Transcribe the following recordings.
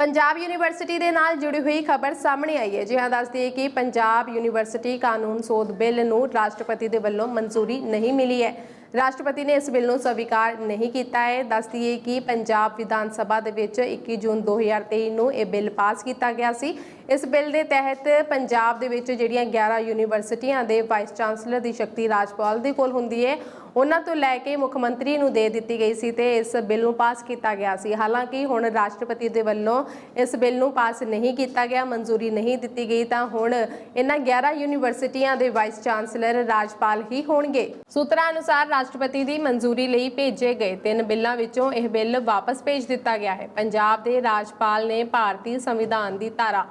Punjab university ਦੇ ਨਾਲ ਜੁੜੀ ਹੋਈ ਖਬਰ ਸਾਹਮਣੇ ਆਈ ਹੈ। ਜੀ ਦੱਸਦੀ ਦੱਸ ਕਿ ਪੰਜਾਬ ਯੂਨੀਵਰਸਿਟੀ ਕਾਨੂੰਨ ਸੋਧ ਬਿੱਲ ਨੂੰ ਰਾਸ਼ਟਰਪਤੀ ਦੇ ਵੱਲੋਂ ਮਨਜ਼ੂਰੀ ਨਹੀਂ ਮਿਲੀ ਹੈ। ਰਾਸ਼ਟਰਪਤੀ ਨੇ ਇਸ ਬਿੱਲ ਨੂੰ ਸਵੀਕਾਰ ਨਹੀਂ ਕੀਤਾ ਹੈ। ਦੱਸਦੀਏ ਕਿ ਪੰਜਾਬ ਵਿਧਾਨ ਸਭਾ ਦੇ ਵਿੱਚ 21 ਜੂਨ 2023 ਨੂੰ ਇਹ ਬਿੱਲ ਪਾਸ ਕੀਤਾ ਗਿਆ ਸੀ। ਇਸ ਬਿੱਲ ਦੇ ਤਹਿਤ ਪੰਜਾਬ ਦੇ ਵਿੱਚ ਜਿਹੜੀਆਂ 11 ਯੂਨੀਵਰਸਿਟੀਆਂ ਦੇ ਵਾਈਸ ਚਾਂਸਲਰ ਦੀ ਸ਼ਕਤੀ ਰਾਜਪਾਲ ਦੇ ਕੋਲ ਹੁੰਦੀ ਹੈ, ਉਹਨਾਂ ਤੋਂ ਲੈ ਕੇ ਮੁੱਖ ਮੰਤਰੀ ਨੂੰ ਦੇ ਦਿੱਤੀ ਗਈ ਸੀ ਤੇ ਇਸ ਬਿੱਲ ਨੂੰ ਪਾਸ ਕੀਤਾ ਗਿਆ ਸੀ। ਹਾਲਾਂਕਿ ਹੁਣ ਰਾਸ਼ਟਰਪਤੀ ਦੇ ਵੱਲੋਂ ਇਸ ਬਿੱਲ ਨੂੰ ਪਾਸ ਨਹੀਂ ਕੀਤਾ ਗਿਆ, ਮਨਜ਼ੂਰੀ ਨਹੀਂ ਦਿੱਤੀ ਗਈ, ਤਾਂ ਹੁਣ ਇਹਨਾਂ 11 ਯੂਨੀਵਰਸਿਟੀਆਂ ਦੇ ਵਾਈਸ ਚਾਂਸਲਰ ਰਾਜਪਾਲ ਹੀ ਹੋਣਗੇ। ਸੂਤਰਾਂ ਅਨੁਸਾਰ ਰਾਸ਼ਟਰਪਤੀ ਦੀ ਮਨਜ਼ੂਰੀ ਲਈ ਭੇਜੇ ਗਏ ਤਿੰਨ ਬਿੱਲਾਂ ਵਿੱਚੋਂ ਇਹ ਬਿੱਲ ਵਾਪਸ ਭੇਜ ਦਿੱਤਾ ਗਿਆ ਹੈ। ਪੰਜਾਬ ਦੇ ਰਾਜਪਾਲ ਨੇ ਭਾਰਤੀ ਸੰਵਿਧਾਨ ਦੀ ਧਾਰਾ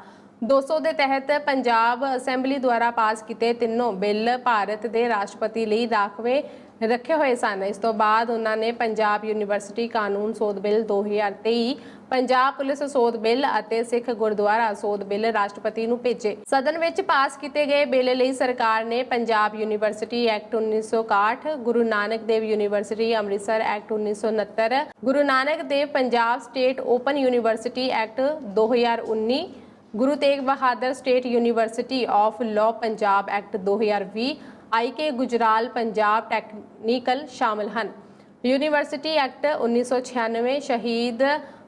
200 ਦੇ ਤਹਿਤ ਪੰਜਾਬ ਅਸੈਂਬਲੀ ਦੁਆਰਾ ਪਾਸ ਕੀਤੇ ਤਿੰਨੋਂ ਬਿੱਲ ਭਾਰਤ ਦੇ ਰਾਸ਼ਟਰਪਤੀ ਲਈ ਰਾਖਵੇਂ ਰੱਖੇ ਹੋਏ ਸਨ। ਇਸ ਤੋਂ ਬਾਅਦ ਉਹਨਾਂ ਨੇ ਪੰਜਾਬ ਯੂਨੀਵਰਸਿਟੀ ਕਾਨੂੰਨ ਸੋਧ ਬਿੱਲ 2023 ਪੰਜਾਬ ਪੁਲਿਸ ਸੋਧ ਬਿੱਲ ਅਤੇ ਸਿੱਖ ਗੁਰਦੁਆਰਾ ਸੋਧ ਬਿੱਲ ਰਾਸ਼ਟਰਪਤੀ ਨੂੰ ਭੇਜੇ। ਸਦਨ ਵਿੱਚ ਪਾਸ ਕੀਤੇ ਗਏ ਬਿੱਲ ਲਈ ਸਰਕਾਰ ਨੇ Punjab university act 1961 Guru Nanak Dev university Amritsar act 1969 Guru Nanak Dev Punjab state open university act 2019 Guru Tegh Bahadur state university of law Punjab act 2020 IK Gujral Punjab technical ਸ਼ਾਮਲ ਹਨ। University act 1996 Shaheed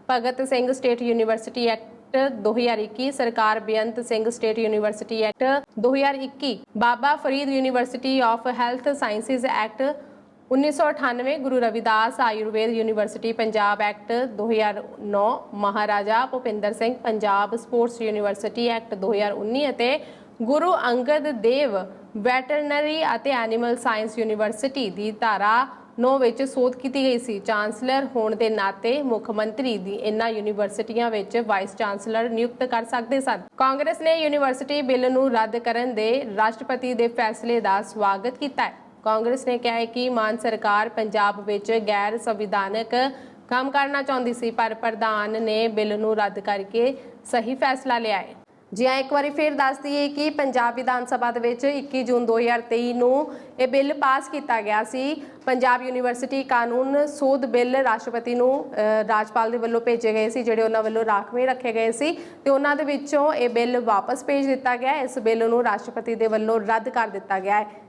Bhagat Singh state university act 2021 ਸਰਕਾਰ Beant Singh state university act 2021 Baba Farid university of health sciences act 1998 Guru Ravidas Ayurved university Punjab act 2009 Maharaja Bhupinder Singh Punjab sports university act 2019 ਅਤੇ Guru Angad Dev veterinary ਅਤੇ animal science university ਦੀ ਧਾਰਾ 9 ਵਿੱਚ ਸੋਧ ਕੀਤੀ ਗਈ ਸੀ। Chancellor ਹੋਣ ਦੇ ਨਾਤੇ ਮੁੱਖ ਮੰਤਰੀ ਦੀ ਇਨ੍ਹਾਂ ਯੂਨੀਵਰਸਿਟੀਆਂ ਵਿੱਚ ਵਾਈਸ ਚਾਂਸਲਰ ਨਿਯੁਕਤ ਕਰ ਸਕਦੇ ਸਨ। ਕਾਂਗਰਸ ਨੇ ਯੂਨੀਵਰਸਿਟੀ ਬਿੱਲ ਨੂੰ ਰੱਦ ਕਰਨ ਦੇ ਰਾਸ਼ਟਰਪਤੀ ਦੇ ਫੈਸਲੇ ਦਾ ਸਵਾਗਤ ਕੀਤਾ ਹੈ। ਕਾਂਗਰਸ ਨੇ ਕਿਹਾ ਹੈ ਕਿ ਮਾਨ ਸਰਕਾਰ ਪੰਜਾਬ ਵਿੱਚ ਗੈਰ ਸੰਵਿਧਾਨਕ ਕੰਮ ਕਰਨਾ ਚਾਹੁੰਦੀ ਸੀ, ਪਰ ਪ੍ਰਧਾਨ ਨੇ ਬਿੱਲ ਨੂੰ ਰੱਦ ਕਰਕੇ ਸਹੀ ਫੈਸਲਾ ਲਿਆ ਹੈ। ਜੀ ਹਾਂ, ਇੱਕ ਵਾਰੀ ਫੇਰ ਦੱਸ ਦਈਏ ਕਿ ਪੰਜਾਬ ਵਿਧਾਨ ਸਭਾ ਦੇ ਵਿੱਚ 21 ਜੂਨ 2023 ਨੂੰ ਇਹ ਬਿੱਲ ਪਾਸ ਕੀਤਾ ਗਿਆ ਸੀ। ਪੰਜਾਬ ਯੂਨੀਵਰਸਿਟੀ ਕਾਨੂੰਨ ਸੋਧ ਬਿੱਲ ਰਾਸ਼ਟਰਪਤੀ ਨੂੰ ਰਾਜਪਾਲ ਦੇ ਵੱਲੋਂ ਭੇਜੇ ਗਏ ਸੀ, ਜਿਹੜੇ ਉਹਨਾਂ ਵੱਲੋਂ ਰਾਖਵੇਂ ਰੱਖੇ ਗਏ ਸੀ ਤੇ ਉਹਨਾਂ ਦੇ ਵਿੱਚੋਂ ਇਹ ਬਿੱਲ ਵਾਪਸ ਭੇਜ ਦਿੱਤਾ ਗਿਆ। ਇਸ ਬਿੱਲ ਨੂੰ ਰਾਸ਼ਟਰਪਤੀ ਦੇ ਵੱਲੋਂ ਰੱਦ ਕਰ ਦਿੱਤਾ ਗਿਆ ਹੈ।